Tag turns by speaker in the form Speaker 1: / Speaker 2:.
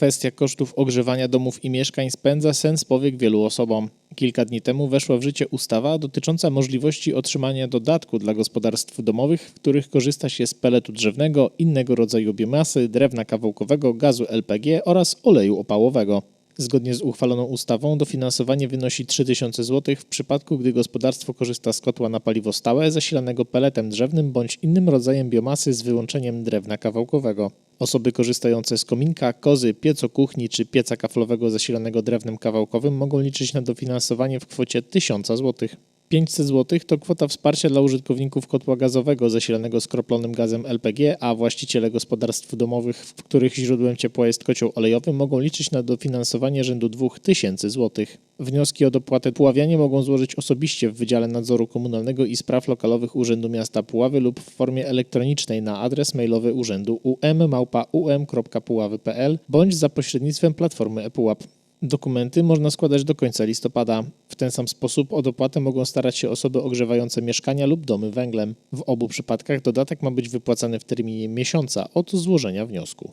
Speaker 1: kwestia kosztów ogrzewania domów i mieszkań spędza sens powiek wielu osobom. Kilka dni temu weszła w życie ustawa dotycząca możliwości otrzymania dodatku dla gospodarstw domowych, w których korzysta się z peletu drzewnego, innego rodzaju biomasy, drewna kawałkowego, gazu LPG oraz oleju opałowego. Zgodnie z uchwaloną ustawą dofinansowanie wynosi 3000 zł w przypadku, gdy gospodarstwo korzysta z kotła na paliwo stałe zasilanego peletem drzewnym bądź innym rodzajem biomasy z wyłączeniem drewna kawałkowego. Osoby korzystające z kominka, kozy, pieco kuchni czy pieca kaflowego zasilanego drewnem kawałkowym mogą liczyć na dofinansowanie w kwocie 1000 zł. 500 zł to kwota wsparcia dla użytkowników kotła gazowego zasilanego skroplonym gazem LPG, a właściciele gospodarstw domowych, w których źródłem ciepła jest kocioł olejowy, mogą liczyć na dofinansowanie rzędu 2000 zł. Wnioski o dopłatę puławianie mogą złożyć osobiście w Wydziale Nadzoru Komunalnego i Spraw Lokalowych Urzędu Miasta Puławy lub w formie elektronicznej na adres mailowy urzędu um.um.puławy.pl bądź za pośrednictwem platformy ePułap. Dokumenty można składać do końca listopada. W ten sam sposób o dopłatę mogą starać się osoby ogrzewające mieszkania lub domy węglem. W obu przypadkach dodatek ma być wypłacany w terminie miesiąca od złożenia wniosku.